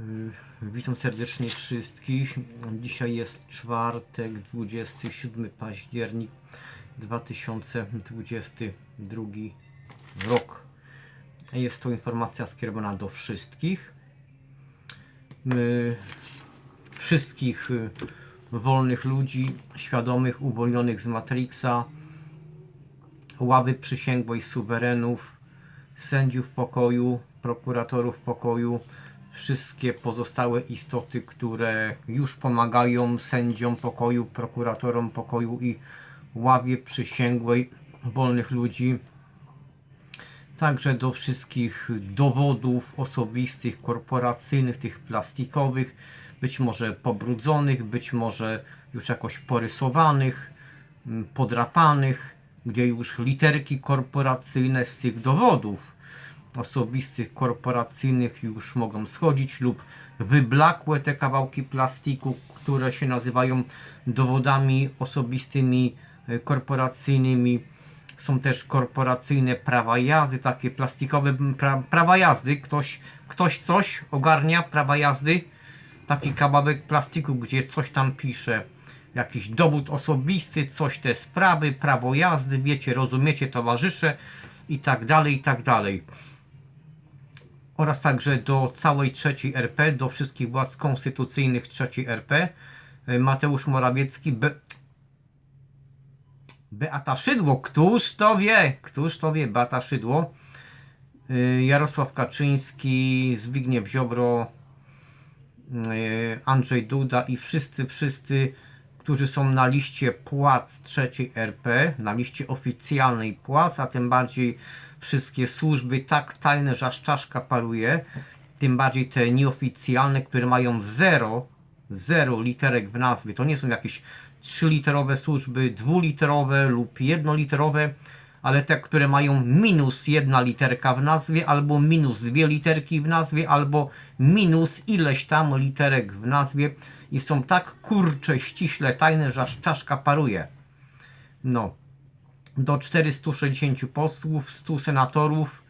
Y, Witam serdecznie wszystkich. Dzisiaj jest czwartek, 27 październik 2022 rok. Jest to informacja skierowana do wszystkich. Wszystkich y, wolnych ludzi, świadomych, uwolnionych z Matrixa, ławy przysięgłej suwerenów, sędziów pokoju, prokuratorów pokoju, wszystkie pozostałe istoty, które już pomagają sędziom pokoju, prokuratorom pokoju i ławie przysięgłej wolnych ludzi. Także do wszystkich dowodów osobistych, korporacyjnych, tych plastikowych, być może pobrudzonych, być może już jakoś porysowanych, podrapanych, gdzie już literki korporacyjne z tych dowodów osobistych, korporacyjnych już mogą schodzić lub wyblakłe te kawałki plastiku, które się nazywają dowodami osobistymi, e, korporacyjnymi. Są też korporacyjne prawa jazdy, takie plastikowe pra, prawa jazdy. Ktoś, ktoś coś ogarnia, prawa jazdy. Taki kawałek plastiku, gdzie coś tam pisze. Jakiś dowód osobisty, coś te sprawy, prawo jazdy, wiecie, rozumiecie, towarzysze i tak dalej, i tak dalej oraz także do całej trzeciej RP, do wszystkich władz konstytucyjnych trzeciej RP. E, Mateusz Morawiecki, Be... Beata Szydło, któż to wie, któż to wie, Beata Szydło, E, Jarosław Kaczyński, Zbigniew Ziobro, e, Andrzej Duda i wszyscy, wszyscy, którzy są na liście płac trzeciej RP, na liście oficjalnej płac, a tym bardziej wszystkie służby tak tajne, że aż czaszka paruje, tym bardziej te nieoficjalne, które mają zero, zero literek w nazwie. To nie są jakieś trzyliterowe służby, dwuliterowe lub jednoliterowe, ale te, które mają minus jedna literka w nazwie, albo minus dwie literki w nazwie, albo minus ileś tam literek w nazwie i są tak kurcze, ściśle tajne, że aż czaszka paruje. No, do 460 posłów, 100 senatorów,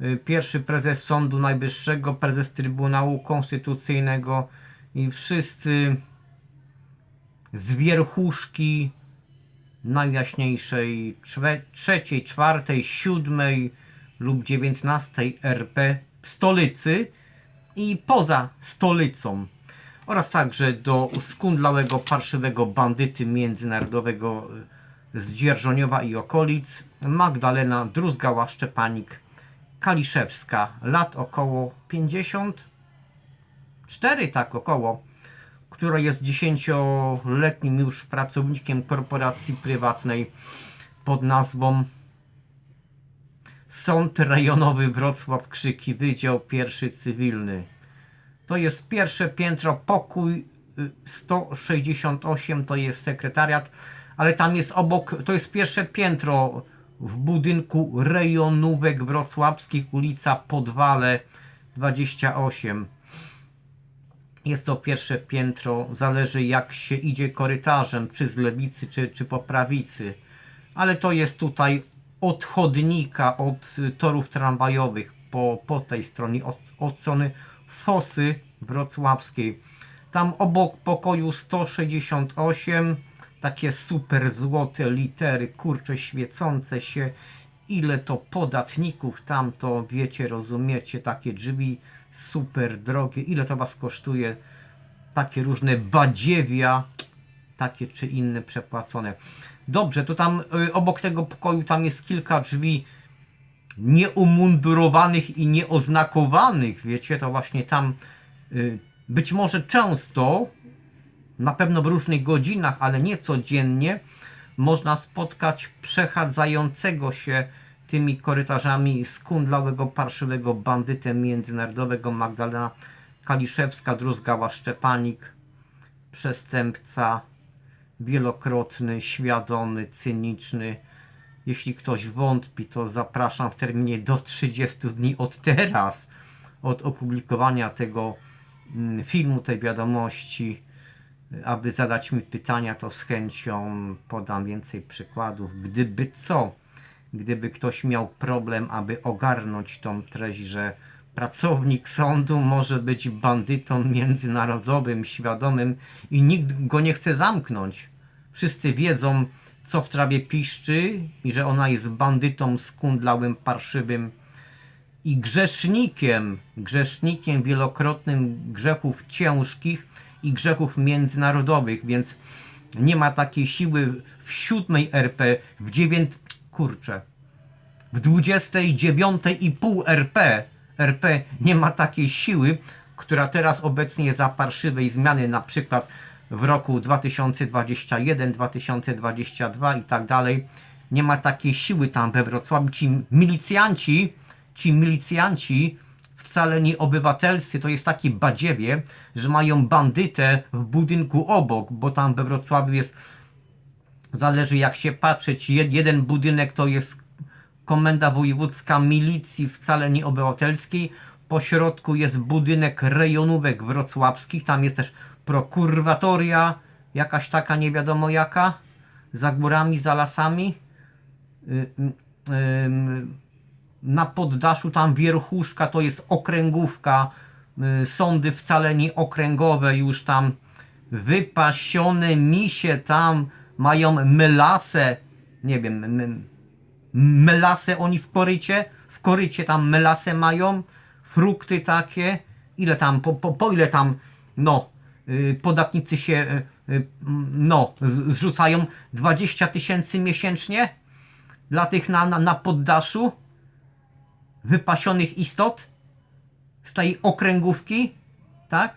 y, pierwszy prezes Sądu Najwyższego, prezes Trybunału Konstytucyjnego i wszyscy z wierchuszki najjaśniejszej trzeciej, czwartej, siódmej lub dziewiętnastej RP w stolicy i poza stolicą. Oraz także do skundlałego, parszywego bandyty międzynarodowego y, z Dzierżoniowa i okolic Magdalena Druzgała-Szczepanik Kaliszewska, lat około 50 cztery tak około, która jest dziesięcioletnim już pracownikiem korporacji prywatnej pod nazwą Sąd Rejonowy Wrocław Krzyki, Wydział Pierwszy Cywilny. To jest pierwsze piętro, pokój y, 168, to jest sekretariat, ale tam jest obok, to jest pierwsze piętro w budynku rejonówek wrocławskich, ulica Podwale 28. Jest to pierwsze piętro, zależy jak się idzie korytarzem, czy z lewicy, czy, czy po prawicy. Ale to jest tutaj od chodnika, od y, torów tramwajowych, po, po tej stronie, od, od strony Fosy Wrocławskiej. Tam obok pokoju 168, takie super złote litery, kurcze świecące się. Ile to podatników tam to wiecie, rozumiecie, takie drzwi super drogie. Ile to was kosztuje? Takie różne badziewia, takie czy inne przepłacone. Dobrze, to tam y, obok tego pokoju tam jest kilka drzwi nieumundurowanych i nieoznakowanych, wiecie, to właśnie tam y, być może często, na pewno w różnych godzinach, ale nie codziennie, można spotkać przechadzającego się tymi korytarzami skundlałego, parszywego bandytę międzynarodowego Magdalena Kaliszewska, Druzgała Szczepanik, przestępca wielokrotny, świadomy, cyniczny. Jeśli ktoś wątpi, to zapraszam w terminie do 30 dni od teraz, od opublikowania tego mm, filmu, tej wiadomości, aby zadać mi pytania, to z chęcią podam więcej przykładów. Gdyby co, gdyby ktoś miał problem, aby ogarnąć tą treść, że Pracownik sądu może być bandytą międzynarodowym, świadomym i nikt go nie chce zamknąć. Wszyscy wiedzą, co w trawie piszczy i że ona jest bandytą skundlałym, parszywym i grzesznikiem, grzesznikiem wielokrotnym grzechów ciężkich i grzechów międzynarodowych, więc nie ma takiej siły w siódmej RP, w dziewięć... kurczę, w 29,5 RP, RP nie ma takiej siły, która teraz obecnie za parszywej zmiany, na przykład w roku 2021, 2022 i tak dalej, nie ma takiej siły tam we Wrocławiu. Ci milicjanci, ci milicjanci wcale nie obywatelscy, to jest takie badziewie, że mają bandytę w budynku obok, bo tam we Wrocławiu jest zależy jak się patrzeć. Jed, jeden budynek to jest komenda wojewódzka milicji wcale nie obywatelskiej. Po środku jest budynek rejonówek wrocławskich. Tam jest też prokuratoria, jakaś taka nie wiadomo jaka, za górami, za lasami. Y, y, ym, na poddaszu tam wierchuszka to jest okręgówka, y, sądy wcale nie okręgowe, już tam wypasione misie tam mają melasę, nie wiem, melasę oni w korycie, w korycie tam melasę mają, frukty takie, ile tam, po, po, po ile tam, no, y, podatnicy się, y, no, zrzucają? 20 tysięcy miesięcznie dla tych na, na, na poddaszu wypasionych istot z tej okręgówki, tak?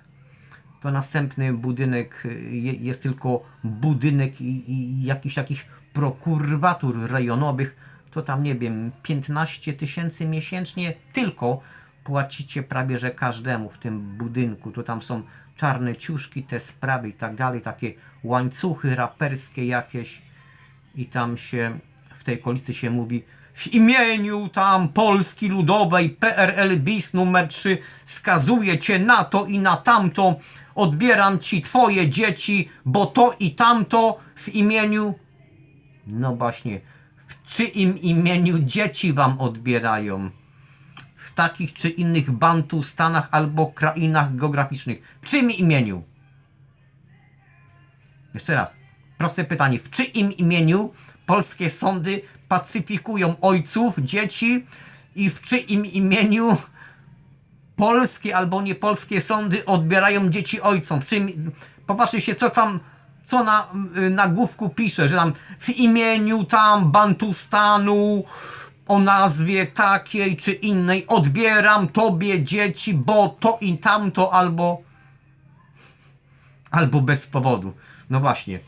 To następny budynek y, je- jest tylko budynek i, i jakichś takich prokuratur rejonowych, to tam nie wiem, 15 tysięcy miesięcznie tylko płacicie prawie że każdemu w tym budynku. To tam są czarne ciuszki, te sprawy i tak dalej, takie łańcuchy raperskie jakieś i tam się w tej okolicy się mówi w imieniu tam Polski Ludowej PRL bis numer 3 skazuję cię na to i na tamto odbieram ci twoje dzieci bo to i tamto w imieniu no właśnie w czyim imieniu dzieci wam odbierają w takich czy innych bantustanach albo krainach geograficznych w czym imieniu jeszcze raz. Proste pytanie. W czyim imieniu polskie sądy pacyfikują ojców, dzieci i w czyim imieniu polskie albo niepolskie sądy odbierają dzieci ojcom? Czym, popatrzcie się, co tam, co na y, nagłówku pisze, że tam w imieniu tam Bantustanu o nazwie takiej czy innej odbieram tobie dzieci, bo to i tamto albo albo bez powodu. No właśnie.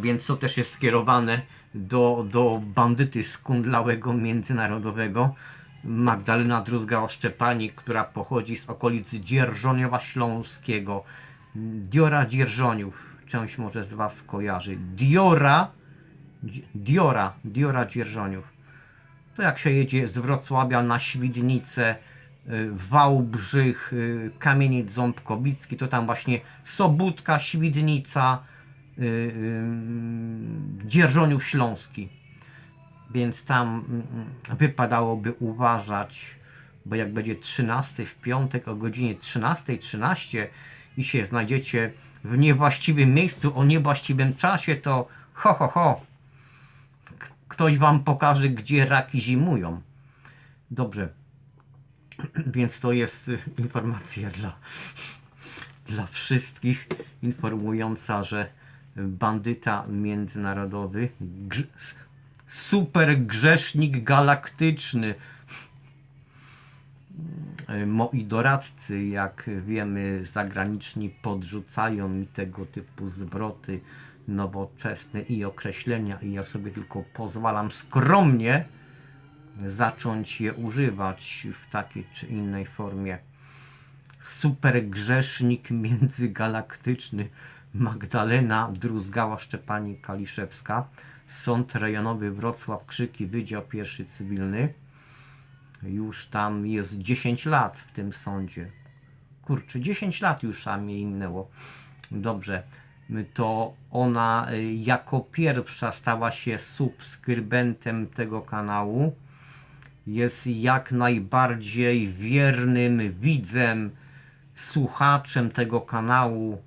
Więc to też jest skierowane do, do bandyty skundlałego międzynarodowego Magdalena Druzga-Oszczepanik, która pochodzi z okolic Dzierżoniowa Śląskiego. Diora Dzierżoniów. Część może z Was kojarzy. Diora, Diora, Diora Dzierżoniów. To jak się jedzie z Wrocławia na Świdnicę, y, Wałbrzych, y, Kamieniec Ząbkowicki, to tam właśnie Sobótka, Świdnica, Dzierżoniów Śląski. Więc tam mm, mm, wypadałoby uważać, bo jak będzie 13 w piątek o godzinie 13.13 13 i się znajdziecie w niewłaściwym miejscu o niewłaściwym czasie, to ho ho ho, ktoś wam pokaże, gdzie raki zimują. Dobrze. Więc to jest y, informacja dla, dla wszystkich, informująca, że bandyta międzynarodowy, grz, super grzesznik galaktyczny, y, moi doradcy, jak wiemy, zagraniczni podrzucają mi tego typu zwroty nowoczesne i określenia i ja sobie tylko pozwalam skromnie zacząć je używać w takiej czy innej formie. Super grzesznik międzygalaktyczny Magdalena Druzgała-Szczepanik-Kaliszewska Sąd Rejonowy Wrocław Krzyki Wydział Pierwszy Cywilny już tam jest 10 lat w tym sądzie. Kurczę, 10 lat już tam jej minęło. Dobrze. To ona y, jako pierwsza stała się subskrybentem tego kanału jest jak najbardziej wiernym widzem, słuchaczem tego kanału.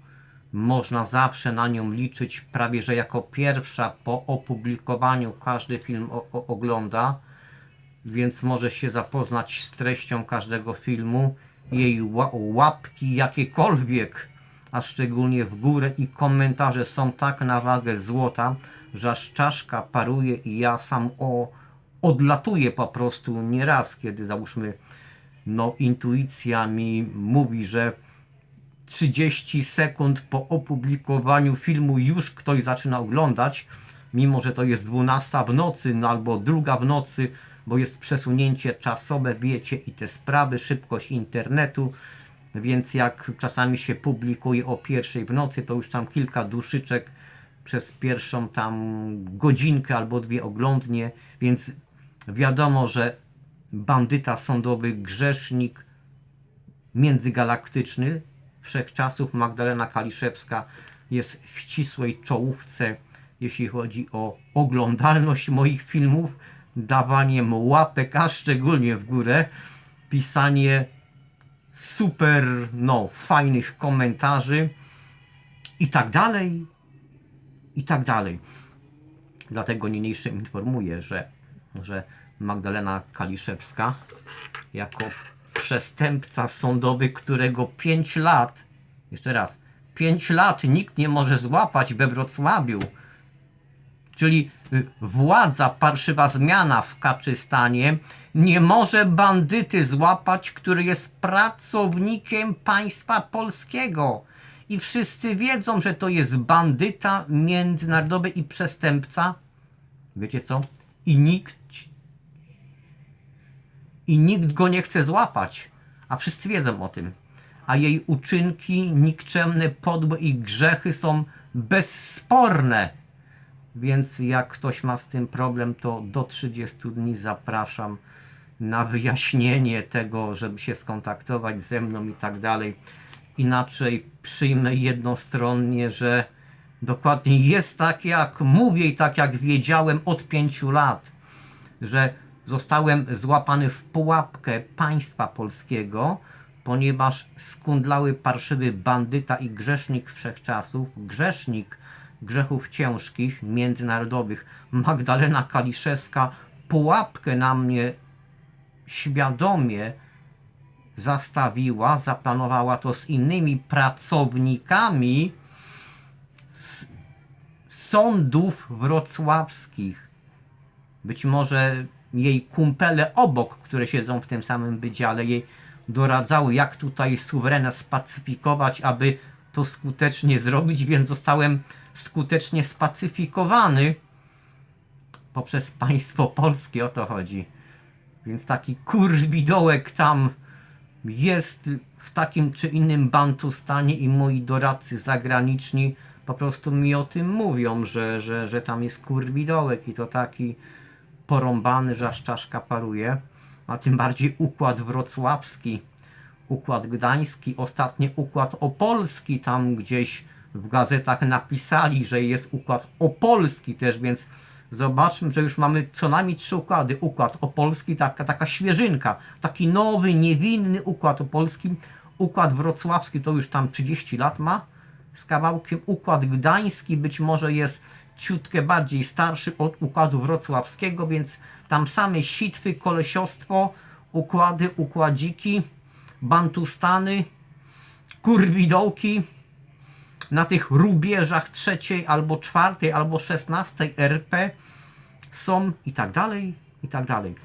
Można zawsze na nią liczyć, prawie że jako pierwsza po opublikowaniu każdy film o, o, ogląda, więc może się zapoznać z treścią każdego filmu, jej ła- łapki jakiekolwiek, a szczególnie w górę i komentarze są tak na wagę złota, że aż czaszka paruje i ja sam o, odlatuję po prostu nieraz, kiedy załóżmy no intuicja mi mówi, że 30 sekund po opublikowaniu filmu już ktoś zaczyna oglądać, mimo że to jest 12 w nocy, no albo druga w nocy, bo jest przesunięcie czasowe, wiecie, i te sprawy, szybkość internetu, więc jak czasami się publikuje o pierwszej w nocy, to już tam kilka duszyczek przez pierwszą tam godzinkę albo dwie oglądnie, więc wiadomo, że bandyta sądowy, grzesznik, międzygalaktyczny wszechczasów Magdalena Kaliszewska jest w ścisłej czołówce, jeśli chodzi o oglądalność moich filmów, dawaniem łapek, a szczególnie w górę, pisanie super, no, fajnych komentarzy i tak dalej, i tak dalej. Dlatego niniejszym informuję, że, że Magdalena Kaliszewska jako przestępca sądowy, którego 5 lat, jeszcze raz, 5 lat nikt nie może złapać we Wrocławiu, czyli władza, parszywa zmiana w Kaczystanie nie może bandyty złapać, który jest pracownikiem państwa polskiego. I wszyscy wiedzą, że to jest bandyta międzynarodowy i przestępca. Wiecie co? I nikt i nikt go nie chce złapać, a wszyscy wiedzą o tym. A jej uczynki nikczemne, podłe i grzechy są bezsporne. Więc jak ktoś ma z tym problem, to do 30 dni zapraszam na wyjaśnienie tego, żeby się skontaktować ze mną i tak dalej. Inaczej przyjmę jednostronnie, że dokładnie jest tak, jak mówię i tak, jak wiedziałem od pięciu lat, że zostałem złapany w pułapkę państwa polskiego, ponieważ skundlały parszywy bandyta i grzesznik wszechczasów, grzesznik grzechów ciężkich, międzynarodowych, Magdalena Kaliszewska, pułapkę na mnie świadomie zastawiła, zaplanowała to z innymi pracownikami z sądów wrocławskich. Być może jej kumpele obok, które siedzą w tym samym wydziale, jej doradzały, jak tutaj suwerena spacyfikować, aby to skutecznie zrobić, więc zostałem skutecznie spacyfikowany poprzez państwo polskie, o to chodzi. Więc taki kurwidołek tam jest w takim czy innym bantustanie i moi doradcy zagraniczni po prostu mi o tym mówią, że, że, że tam jest kurwidołek i to taki porąbany, że aż czaszka paruje, a tym bardziej układ wrocławski, układ gdański, ostatni układ opolski, tam gdzieś w gazetach napisali, że jest układ opolski też, więc zobaczmy, że już mamy co najmniej trzy układy. Układ opolski, taka, taka świeżynka, taki nowy, niewinny układ opolski, układ wrocławski to już tam 30 lat ma, z kawałkiem. Układ gdański być może jest ciutkę bardziej starszy od układu wrocławskiego, więc tam same sitwy, kolesiostwo, układy, układziki, bantustany, kurwidołki na tych rubieżach trzeciej albo czwartej albo szesnastej RP są i tak dalej, i tak dalej.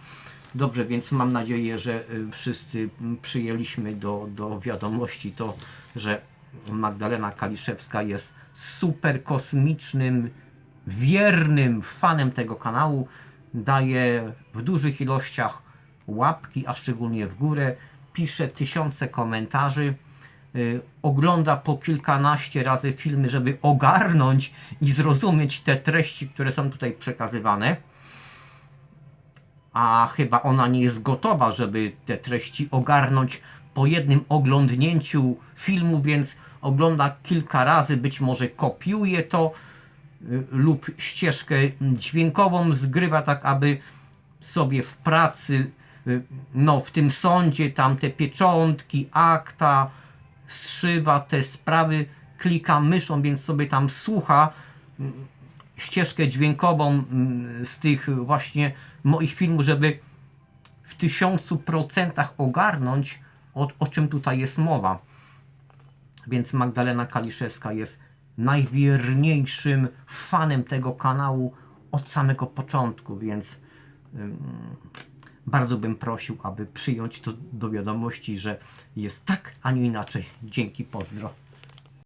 Dobrze, więc mam nadzieję, że y, wszyscy mm, przyjęliśmy do, do wiadomości to, że Magdalena Kaliszewska jest super kosmicznym, wiernym fanem tego kanału. Daje w dużych ilościach łapki, a szczególnie w górę. Pisze tysiące komentarzy. y, Ogląda po kilkanaście razy filmy, żeby ogarnąć i zrozumieć te treści, które są tutaj przekazywane a chyba ona nie jest gotowa, żeby te treści ogarnąć po jednym oglądnięciu filmu, więc ogląda kilka razy, być może kopiuje to y, lub ścieżkę dźwiękową zgrywa tak, aby sobie w pracy, y, no w tym sądzie, tam te pieczątki, akta, zszywa te sprawy, klika myszą, więc sobie tam słucha mm, ścieżkę dźwiękową mm, z tych właśnie moich filmów, żeby w tysiącu procentach ogarnąć, o, o czym tutaj jest mowa. Więc Magdalena Kaliszewska jest najwierniejszym fanem tego kanału od samego początku, więc ym, bardzo bym prosił, aby przyjąć to do wiadomości, że jest tak, a nie inaczej. Dzięki, pozdro.